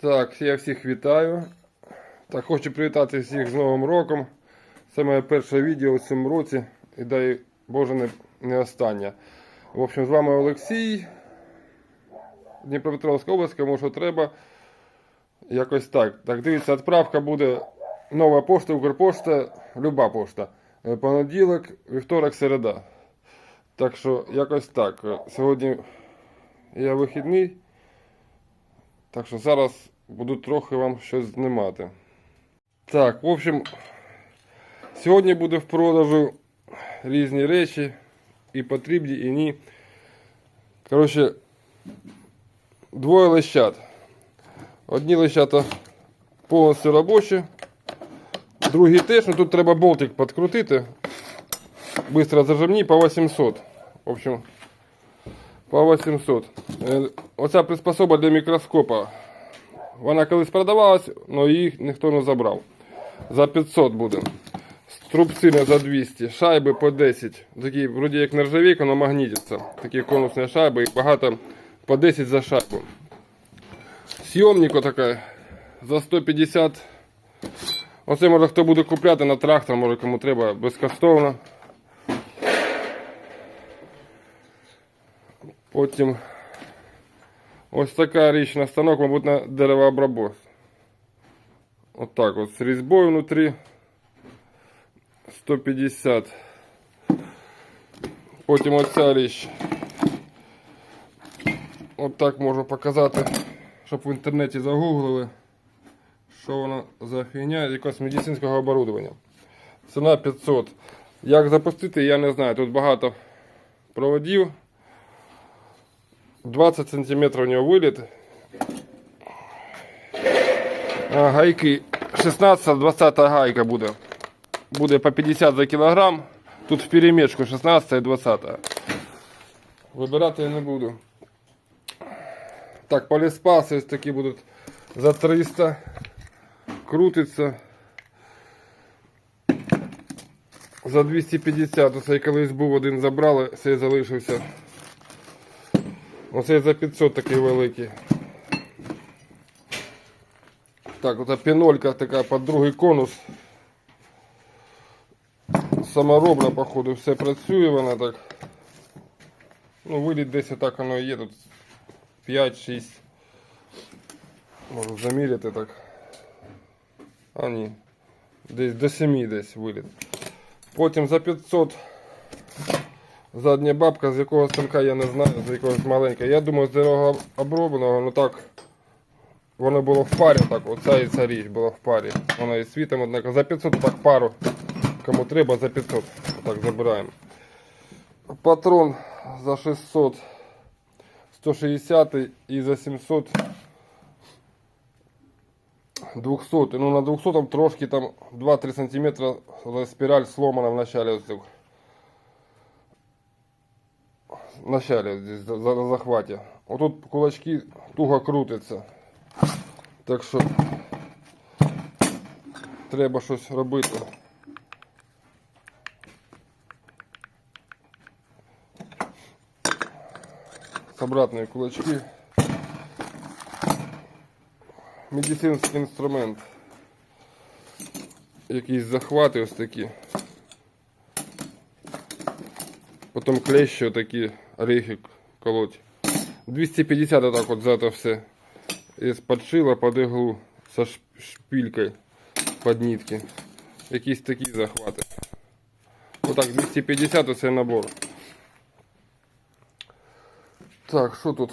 Так, я всіх вітаю. Так, хочу привітати всіх з Новим роком. Це моє перше відео у цьому році. І дай Боже не, не останнє. В общем, з вами Олексій. Дніпропетровська область, кому що треба. Якось так. Так, дивіться, відправка буде нова пошта, Укрпошта, люба пошта. Е, Понеділок, вівторок, середа. Так що якось так. Сьогодні я вихідний. Так що зараз буду трохи вам щось знімати. Так, в общем, сьогодні буде в продажу різні речі, і потрібні, і ні. Коротше, двоє лещат. Одні лещата повністю робочі, другі теж, ну тут треба болтик підкрутити. Быстро зажимні по 800. В общем, по 800. Е, Оця приспособа для мікроскопа. Вона колись продавалась, але її ніхто не забрав. За 500 буде. Струбцини за 200, шайби по 10. Такі, вроді як нержавійка, але магнітиться. Такі конусні шайби і багато по 10 за шайбу. Сйомник отака за 150. Оце може хто буде купляти на трактор, може кому треба безкоштовно. Потім ось така річ на станок, мабуть, на деревообробот. От от з різьбою внутрі 150. Потім оця річ. От так можу показати, щоб в інтернеті загуглили, що вона за фігня якогось медицинського оборудовання. Ціна 500. Як запустити, я не знаю. Тут багато проводів. 20 сантиметрів у нього виліт. А, гайки 16-20 гайка буде. Буде по 50 за кілограм. Тут в перемішку 16 і 20. Вибирати я не буду. Так, поліспаси ось такі будуть за 300. Крутиться. За 250. Оцей колись був один забрали, цей залишився. Оце за 500 такий великий. Так, ота пінолька така під другий конус. Саморобна, походу, все працює вона так. Ну, виліт десь отак воно є тут 5-6. Можу заміряти так. А ні. Десь до 7 десь виліт. Потім за 500 Задня бабка, з якого станка я не знаю, з якогось маленького. Я думаю, з дорого обробленого, ну так. Воно було в парі, так, оця і ця річ була в парі. Вона і світом, однако. За 500 так пару. Кому треба, за 500. Так, забираємо. Патрон за 600. 160 і за 700. 200. Ну на 200 трошки там 2-3 см спіраль сломана в начале. За- на захвате. Вот тут кулачки туго крутяться. Так що треба щось робити. З обратної кулачки. Медицинський інструмент. Якісь захвати ось такі. Потім клещі такі орехи колоть. 250 отак от за это все. Із подшила под иглу со шпилькой под нитки. Якісь такі захвати. Отак, 250 оцей набор. Так, що тут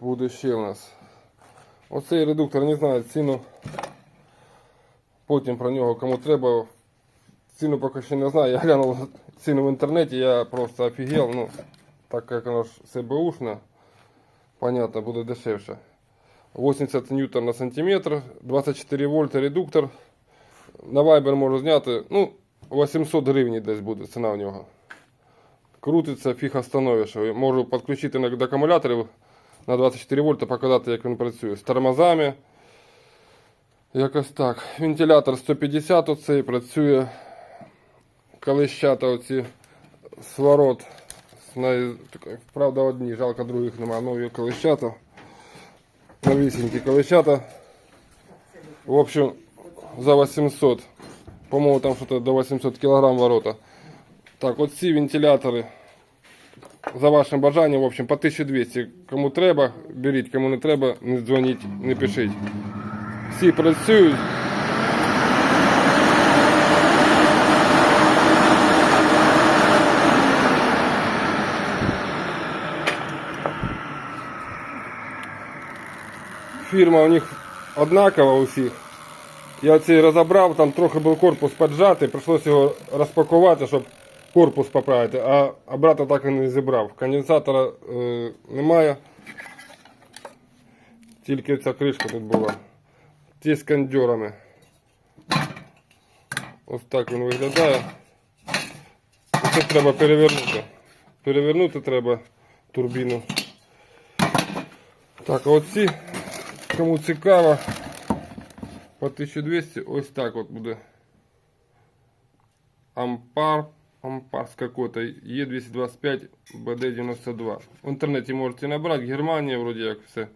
буде ще у нас? Оцей редуктор, не знаю ціну. Потім про нього кому треба. Ціну поки що не знаю. Я глянув ціну в інтернеті, я просто офігел. Ну, так як воно ж СБУшне, понятно, буде дешевше. 80 ньютон на сантиметр, 24 вольта редуктор. На Viber можу зняти, ну, 800 гривень десь буде ціна в нього. Крутиться, фіг остановиш. Можу підключити до акумуляторів на 24 вольта, показати, як він працює. З тормозами. Якось так. Вентилятор 150 оцей працює. Колещата оці сворот. Правда, одні, жалко других немає. Нові колещата. Новісінькі колещата. В общем, за 800. По-моему, там что-то до 800 килограмм ворота. Так, от ці вентилятори. За вашим бажанням, в общем, по 1200. Кому треба, беріть, кому не треба, не дзвоніть, не пишіть. Всі працюють. Фірма у них однакова у всіх. Я цей розібрав, там трохи був корпус поджатий, прийшлося його розпакувати, щоб корпус поправити, а обратно так і не зібрав. Конденсатора е, немає. Тільки ця кришка тут була. Ті з кондьорами. Ось так він виглядає. Це треба перевернути. Перевернути треба турбіну. Так, а оці, кому цікаво, по 1200 ось так от буде. Ампар, Ампарс какой-то, Е225 БД92. В интернете можете набрать, Германия вроде як все.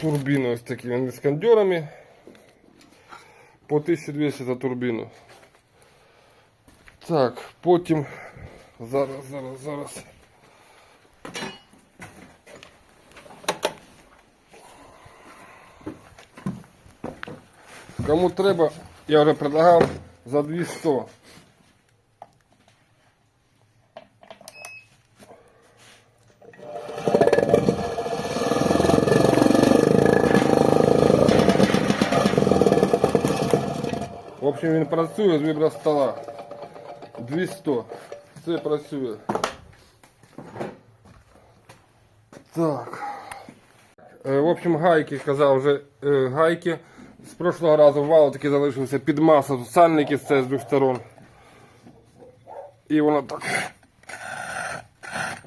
Турбіни ось такі, вони з кондьорами. По 1200 за турбіну. Так, потім зараз, зараз, зараз. Кому треба, я вже предлагав за 200. В общем, він працює з вібростола. 200. Це працює. Так. Е, В общем, гайки, казав вже е, гайки. З прошлого разу вал таки залишився під масу. Сальники з це з двох сторон. І воно так.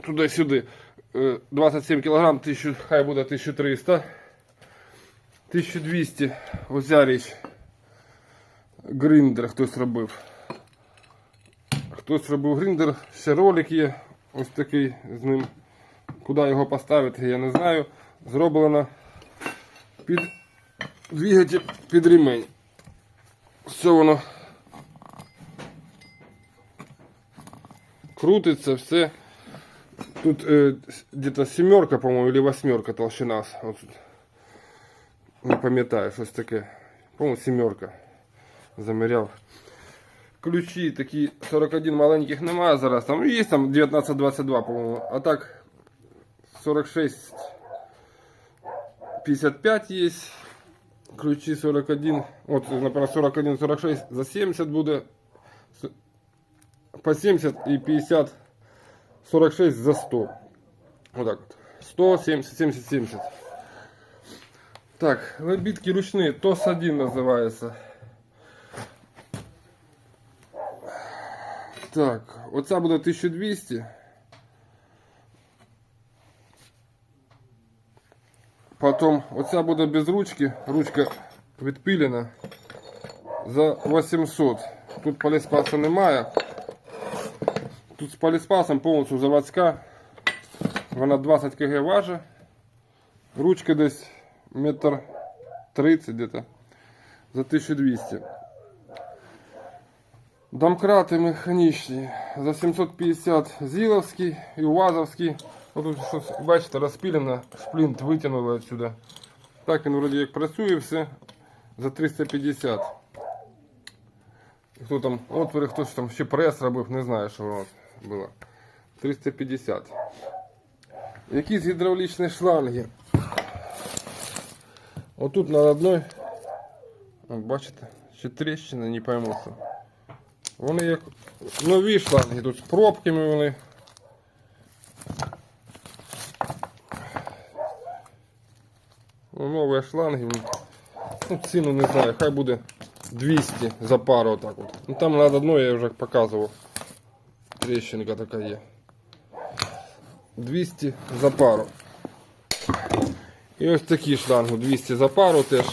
Туди-сюди. Е, 27 кг, 1000, хай буде 1300. 1200. Ось річ. Гриндер хтось робив. Хтось робив гриндер, ще ролик є. Ось такий з ним. Куди його поставити, я не знаю. Зроблено під двигатель під ремень. Все воно крутиться, все. Тут э, где-то семерка, по-моему, или восьмерка толщина. Вот тут. Не пам'ятаю, щось таке. По-моему, семерка. Заміряв. Ключі такі 41 маленьких немає зараз. Там є там 19-22, по-моєму. А так 46 55 є. Ключі 41. От, наприклад, 41 46 за 70 буде. С- По 70 і 50 46 за 100. Отак от. 100, 70, 70, 70. Так, лебідки ручні, ТОС-1 називається. Так, оця буде 1200. Потім оця буде без ручки. Ручка відпілена за 800. Тут поліспасу немає. Тут з поліспасом повністю заводська. Вона 20 кг важить. Ручка десь метр 30 где-то. За 1200. Домкрати механічні за 750 зіловський і УАЗовський. Тут щось, бачите, розпілено, шплінт витягнули отсюда. Так він вроді як працює все за 350. Хто там отвори, хтось там ще прес робив, не знаю, що воно було. 350. Якісь гідравлічні шланги. Отут на одной, бачите, ще тріщина, не пойму. Вони як нові шланги, тут з пробками вони. Нові шланги. Ну, ціну не знаю, хай буде 200 за пару отак от. Ну там над одной я вже показував. Трещинка така є. 200 за пару. І ось такі шланги 200 за пару теж.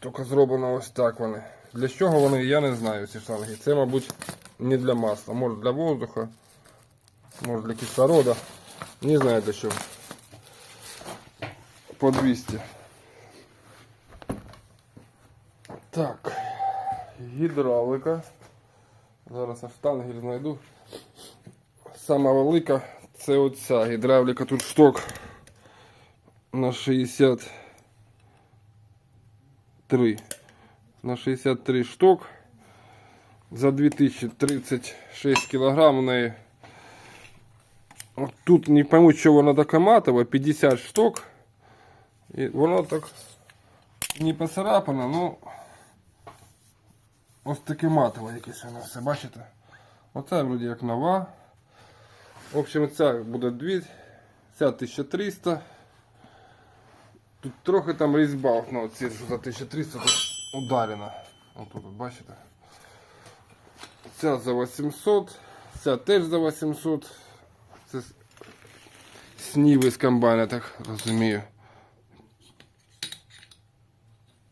Тільки зроблено ось так вони. Для чого вони, я не знаю ці шланги. Це, мабуть, не для масла. Може для воздуха, може для кислорода. Не знаю для чого. по 200. Так. Гідравлика. Зараз аж штангель знайду. Сама велика це оця гідравліка. Тут шток на 63. На 63 шток. За 2036 кілограм у неї. От тут не пойму, що вона така матова, 50 штук. І воно так не поцарапано, ну ось таке матове якесь воно все, бачите? Оце вроді як нова. В общем, ця буде 2, ця 1300. Тут трохи там різьба, ну оці що за 1300 тут ударена. Отут, бачите? Ця за 800, ця теж за 800. Це сніви з комбайна, так розумію.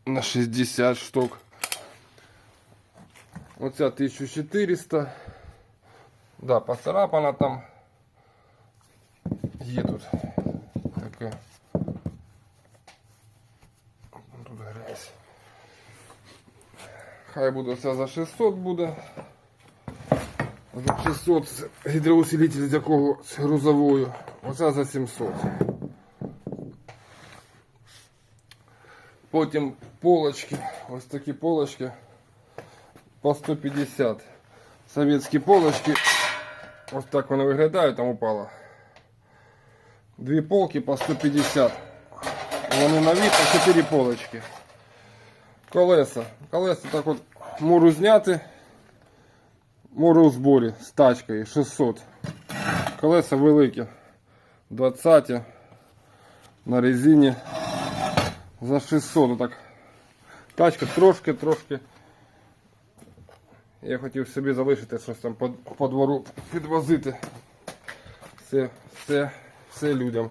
На 60 штук. Оця 1400. Да, поцарапана там. Є тут таке. Тут грязь. Хай буде все за 600 буде. За 600 це гідроусилитель з якого з грузовою. Оце за 700. Потім полочки. Ось такі полочки по 150. Совєтські полочки. Ось так вони виглядають, там упало. Дві полки по 150. Вони нові по 4 полочки. Колеса. Колеса так от можу зняти. Море у зборі з тачкою 600. Колеса великі. 20 на резині за 600. Отак. Тачка трошки, трошки. Я хотів собі залишити щось там по, по двору підвозити. Все, все, все людям.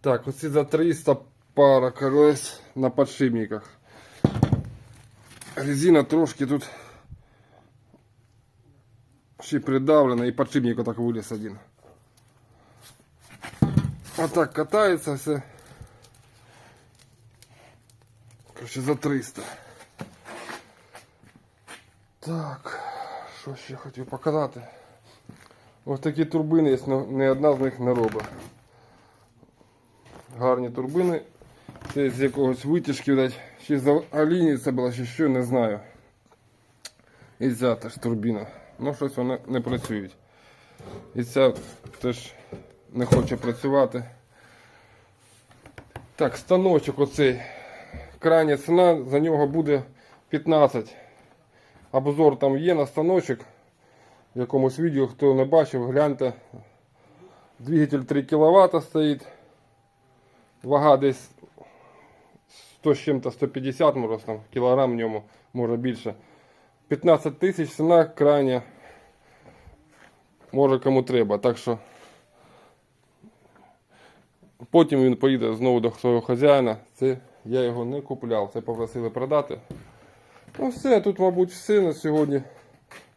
Так, оці за 300 пара колес на подшипниках. Резина трошки тут ще й придавлена і подшипник отак виліз один. Отак катається все. Короче, за 300. Так, що ще хотів показати? Ось такі турбини є, но ні одна з них не робить. Гарні турбини. Це з якогось витяжки, видать, чи з алінії це було, чи що, не знаю. І ця теж турбіна. Ну, щось вони не працюють. І ця теж не хоче працювати. Так, станочок оцей. Крайня ціна за нього буде 15. Обзор там є на станочок. В якомусь відео, хто не бачив, гляньте. Двигатель 3 кВт стоїть. Вага десь 100 з чим-то 150 може там кілограм в ньому, може більше. 15 тисяч ціна крайня. Може кому треба. Так що потім він поїде знову до свого хазяїна. Це я його не купляв. Це попросили продати. Ну все, тут, мабуть, все на сьогодні.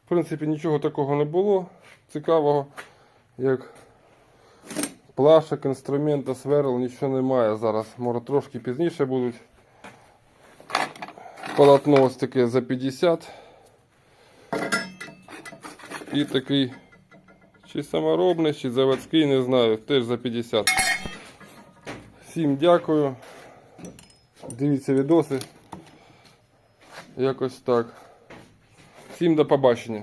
В принципі, нічого такого не було цікавого, як плашок, інструмента, сверл, нічого немає зараз. Може трошки пізніше будуть. Полотно ось таке за 50. І такий чи саморобний, чи заводський, не знаю, теж за 50. Всім дякую. Дивіться відоси. Якось так. Всім до побачення.